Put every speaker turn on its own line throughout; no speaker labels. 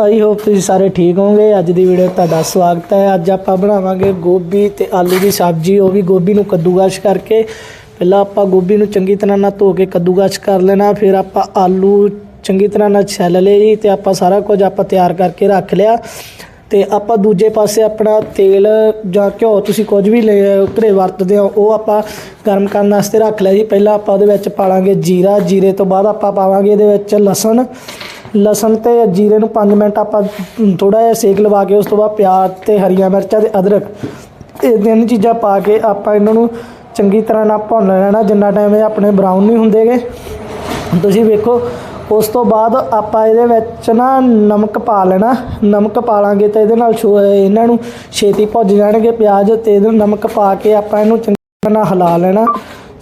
I hope ਤੁਸੀਂ ਸਾਰੇ ਠੀਕ ਹੋਵੋਗੇ। ਅੱਜ ਦੀ ਵੀਡੀਓ ਤੁਹਾਡਾ ਸਵਾਗਤ ਹੈ। ਅੱਜ ਆਪਾਂ ਬਣਾਵਾਂਗੇ ਗੋਭੀ ਤੇ ਆਲੂ ਦੀ ਸਬਜ਼ੀ। ਉਹ ਵੀ ਗੋਭੀ ਨੂੰ ਕੱਦੂਕਸ਼ ਕਰਕੇ। ਪਹਿਲਾਂ ਆਪਾਂ ਗੋਭੀ ਨੂੰ ਚੰਗੀ ਤਰ੍ਹਾਂ ਨਾਲ ਧੋ ਕੇ ਕੱਦੂਕਸ਼ ਕਰ ਲੈਣਾ। ਫਿਰ ਆਪਾਂ ਆਲੂ ਚੰਗੀ ਤਰ੍ਹਾਂ ਨਾਲ ਛਿੱਲ ਲਏ ਜੀ ਤੇ ਆਪਾਂ ਸਾਰਾ ਕੁਝ ਆਪਾਂ ਤਿਆਰ ਕਰਕੇ ਰੱਖ ਲਿਆ। ਤੇ ਆਪਾਂ ਦੂਜੇ ਪਾਸੇ ਆਪਣਾ ਤੇਲ ਜਾਂ ਘਿਓ ਤੁਸੀਂ ਕੁਝ ਵੀ ਲੈ- ਘਰੇ ਵਰਤਦੇ ਹੋ, ਉਹ ਆਪਾਂ ਗਰਮ ਕਰਨ ਵਾਸਤੇ ਰੱਖ ਲਿਆ ਜੀ। ਪਹਿਲਾਂ ਆਪਾਂ ਉਹਦੇ ਵਿੱਚ ਪਾਲਾਂਗੇ ਜੀਰਾ। ਜੀਰੇ ਤੋਂ ਬਾਅਦ ਆਪਾਂ ਪਾਵਾਂਗੇ ਇਹਦੇ ਵਿੱਚ ਲਸਣ। ਲਸਣ ਤੇ ਜੀਰੇ ਨੂੰ 5 ਮਿੰਟ ਆਪਾਂ ਥੋੜਾ ਜਿਹਾ ਸੇਕ ਲਵਾ ਕੇ ਉਸ ਤੋਂ ਬਾਅਦ ਪਿਆਜ਼ ਤੇ ਹਰੀਆਂ ਮਿਰਚਾਂ ਤੇ ਅਦਰਕ ਇਹ ਤਿੰਨ ਚੀਜ਼ਾਂ ਪਾ ਕੇ ਆਪਾਂ ਇਹਨਾਂ ਨੂੰ ਚੰਗੀ ਤਰ੍ਹਾਂ ਨਾਲ ਭੁੰਨ ਲੈਣਾ। ਜਿੰਨਾ ਟਾਈਮ ਇਹ ਆਪਣੇ ਬਰਾਊਨ ਨਹੀਂ ਹੁੰਦੇਗੇ। ਤੁਸੀਂ ਵੇਖੋ, ਉਸ ਤੋਂ ਬਾਅਦ ਆਪਾਂ ਇਹਦੇ ਵਿੱਚ ਨਾ ਨਮਕ ਪਾ ਲੈਣਾ। ਨਮਕ ਪਾ ਲਾਂਗੇ ਤਾਂ ਇਹਦੇ ਨਾਲ ਛੋ- ਇਹਨਾਂ ਨੂੰ ਛੇਤੀ ਭੁੱਜ ਜਾਣਗੇ। ਪਿਆਜ਼ ਤੇ ਇਹਦੇ ਨਮਕ ਪਾ ਕੇ ਆਪਾਂ ਇਹਨੂੰ ਚੰਗੀ ਤਰ੍ਹਾਂ ਨਾਲ ਹਿਲਾ ਲੈਣਾ।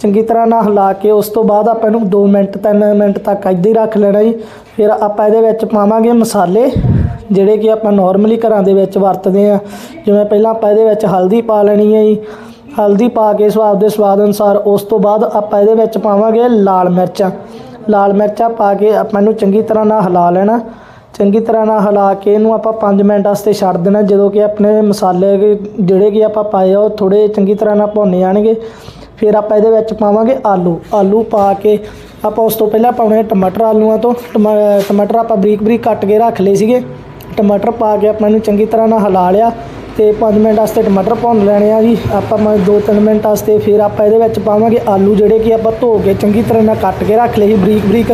ਚੰਗੀ ਤਰ੍ਹਾਂ ਨਾਲ ਹਿਲਾ ਕੇ ਉਸ ਤੋਂ ਬਾਅਦ ਆਪਾਂ ਇਹਨੂੰ 2 ਮਿੰਟ 3 ਮਿੰਟ ਤੱਕ ਇੱਦਾਂ ਹੀ ਰੱਖ ਲੈਣਾ ਜੀ। ਫਿਰ ਆਪਾਂ ਇਹਦੇ ਵਿੱਚ ਪਾਵਾਂਗੇ ਮਸਾਲੇ, ਜਿਹੜੇ ਕਿ ਆਪਾਂ ਨਾਰਮਲੀ ਘਰਾਂ ਦੇ ਵਿੱਚ ਵਰਤਦੇ ਆ ਜਿਵੇਂ ਪਹਿਲਾਂ ਆਪਾਂ ਇਹਦੇ ਵਿੱਚ ਹਲਦੀ ਪਾ ਲੈਣੀ ਹੈ ਜੀ। ਹਲਦੀ ਪਾ ਕੇ ਸਵਾਦ ਦੇ ਸਵਾਦ ਅਨੁਸਾਰ ਉਸ ਤੋਂ ਬਾਅਦ ਆਪਾਂ ਇਹਦੇ ਵਿੱਚ ਪਾਵਾਂਗੇ ਲਾਲ ਮਿਰਚਾਂ। ਲਾਲ ਮਿਰਚਾਂ ਪਾ ਕੇ ਆਪਾਂ ਇਹਨੂੰ ਚੰਗੀ ਤਰ੍ਹਾਂ ਨਾਲ ਹਿਲਾ ਲੈਣਾ। ਚੰਗੀ ਤਰ੍ਹਾਂ ਨਾਲ ਹਿਲਾ ਕੇ ਇਹਨੂੰ ਆਪਾਂ 5 ਮਿੰਟ ਵਾਸਤੇ ਛੱਡ ਦੇਣਾ, ਜਦੋਂ ਕਿ ਆਪਣੇ ਮਸਾਲੇ ਜਿਹੜੇ ਕਿ ਆਪਾਂ ਪਾਏ ਆ, ਉਹ ਥੋੜੇ ਚੰਗੀ ਤਰ੍ਹਾਂ ਨਾਲ ਭੁੰਨ ਜਾਣਗੇ। ਫਿਰ ਆਪਾਂ ਇਹਦੇ ਵਿੱਚ ਪਾਵਾਂਗੇ ਆਲੂ। ਆਲੂ ਪਾ ਕੇ ਆਪਾਂ ਉਸ ਤੋਂ ਪਹਿਲਾਂ ਪਾਉਣੇ ਟਮਾਟਰ ਆਲੂਆਂ ਤੋਂ। ਟਮਾ- ਟਮਾਟਰ ਆਪਾਂ ਬਰੀਕ ਬਰੀਕ ਕੱਟ ਕੇ ਰੱਖ ਲਏ ਸੀਗੇ। ਟਮਾਟਰ ਪਾ ਕੇ ਆਪਾਂ ਇਹਨੂੰ ਚੰਗੀ ਤਰ੍ਹਾਂ ਨਾਲ ਹਿਲਾ ਲਿਆ ਤੇ 5 ਮਿੰਟ ਵਾਸਤੇ ਟਮਾਟਰ ਭੁੰਨ ਲੈਣੇ ਆ ਜੀ। ਆਪਾਂ ਮੈਂ 2-3 ਮਿੰਟ ਵਾਸਤੇ ਫਿਰ ਆਪਾਂ ਇਹਦੇ ਵਿੱਚ ਪਾਵਾਂਗੇ ਆਲੂ ਜਿਹੜੇ ਕਿ ਆਪਾਂ ਧੋ ਕੇ ਚੰਗੀ ਤਰ੍ਹਾਂ ਨਾਲ ਕੱਟ ਕੇ ਰੱਖ ਲਏ ਸੀ ਬਰੀਕ ਬਰੀਕ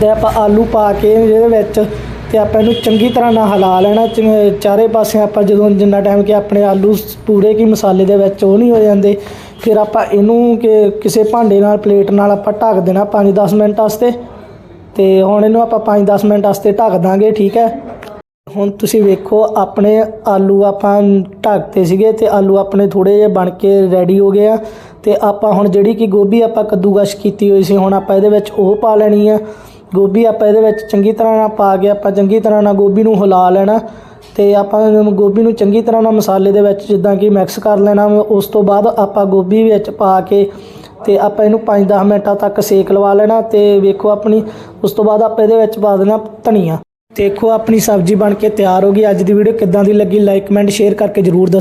ਤੇ ਆਪਾਂ ਆਲੂ ਪਾ ਕੇ ਇਹਦੇ ਵਿੱਚ ਤੇ ਆਪਾਂ ਇਹਨੂੰ ਚੰਗੀ ਤਰ੍ਹਾਂ ਨਾਲ ਹਿਲਾ ਲੈਣਾ, ਚੰ- ਚਾਰੇ ਪਾਸੇ ਆਪਾਂ ਜਦੋਂ ਜਿੰਨਾ ਟਾਈਮ ਕਿ ਆਪਣੇ ਆਲੂ ਪੂਰੇ ਕੀ ਮਸਾਲੇ ਦੇ ਵਿੱਚ ਉਹ ਨਹੀਂ ਹੋ ਜਾਂਦੇ, ਫਿਰ ਆਪਾਂ ਇਹਨੂੰ ਕਿ ਕਿਸੇ ਭਾਂਡੇ ਨਾਲ, ਪਲੇਟ ਨਾਲ ਆਪਾਂ ਢੱਕ ਦੇਣਾ 5-10 ਮਿੰਟ ਵਾਸਤੇ। ਤੇ ਹੁਣ ਇਹਨੂੰ ਆਪਾਂ 5-10 ਮਿੰਟ ਵਾਸਤੇ ਢੱਕ ਦਾਂਗੇ, ਠੀਕ ਹੈ? ਹੁਣ ਤੁਸੀਂ ਵੇਖੋ, ਆਪਣੇ ਆਲੂ ਆਪਾਂ ਢੱਕਤੇ ਸੀਗੇ ਤੇ ਆਲੂ ਆਪਣੇ ਥੋੜੇ ਜਿਹੇ ਬਣ ਕੇ ਰੈਡੀ ਹੋ ਗਏ ਆ। ਤੇ ਆਪਾਂ ਹੁਣ ਜਿਹੜੀ ਕਿ ਗੋਭੀ ਆਪਾਂ ਕੱਦੂਕਸ਼ ਕੀਤੀ ਹੋਈ ਸੀ, ਹੁਣ ਆਪਾਂ ਇਹਦੇ ਵਿੱਚ ਉਹ ਪਾ ਲੈਣੀ ਆ। ਗੋਭੀ ਆਪਾਂ ਇਹਦੇ ਵਿੱਚ ਚੰਗੀ ਤਰ੍ਹਾਂ ਨਾਲ ਪਾ ਕੇ ਆਪਾਂ ਚੰਗੀ ਤਰ੍ਹਾਂ ਨਾਲ ਗੋਭੀ ਨੂੰ ਹਿਲਾ ਲੈਣਾ ਤੇ ਆਪਾਂ ਗੋਭੀ ਨੂੰ ਚੰਗੀ ਤਰ੍ਹਾਂ ਨਾਲ ਮਸਾਲੇ ਦੇ ਵਿੱਚ ਜਿੱਦਾਂ ਕਿ ਮਿਕਸ ਕਰ ਲੈਣਾ, ਉਸ ਤੋਂ ਬਾਅਦ ਆਪਾਂ ਗੋਭੀ ਵਿੱਚ ਪਾ ਕੇ ਤੇ ਆਪਾਂ ਇਹਨੂੰ 5-10 ਮਿੰਟਾਂ ਤੱਕ ਸੇਕ ਲਵਾ ਲੈਣਾ ਤੇ ਵੇਖੋ ਆਪਣੀ, ਉਸ ਤੋਂ ਬਾਅਦ ਆਪਾਂ ਇਹਦੇ ਵਿੱਚ ਪਾ ਦੇਣਾ ਧਨੀਆ। ਦੇਖੋ ਆਪਣੀ ਸਬਜ਼ੀ ਬਣ ਕੇ ਤਿਆਰ ਹੋ ਗਈ। ਅੱਜ ਦੀ ਵੀਡੀਓ ਕਿੱਦਾਂ ਦੀ ਲੱਗੀ ਲਾਈਕ ਕਮੈਂਟ ਸ਼ੇਅਰ ਕਰਕੇ ਜਰੂਰ ਦੱਸੋ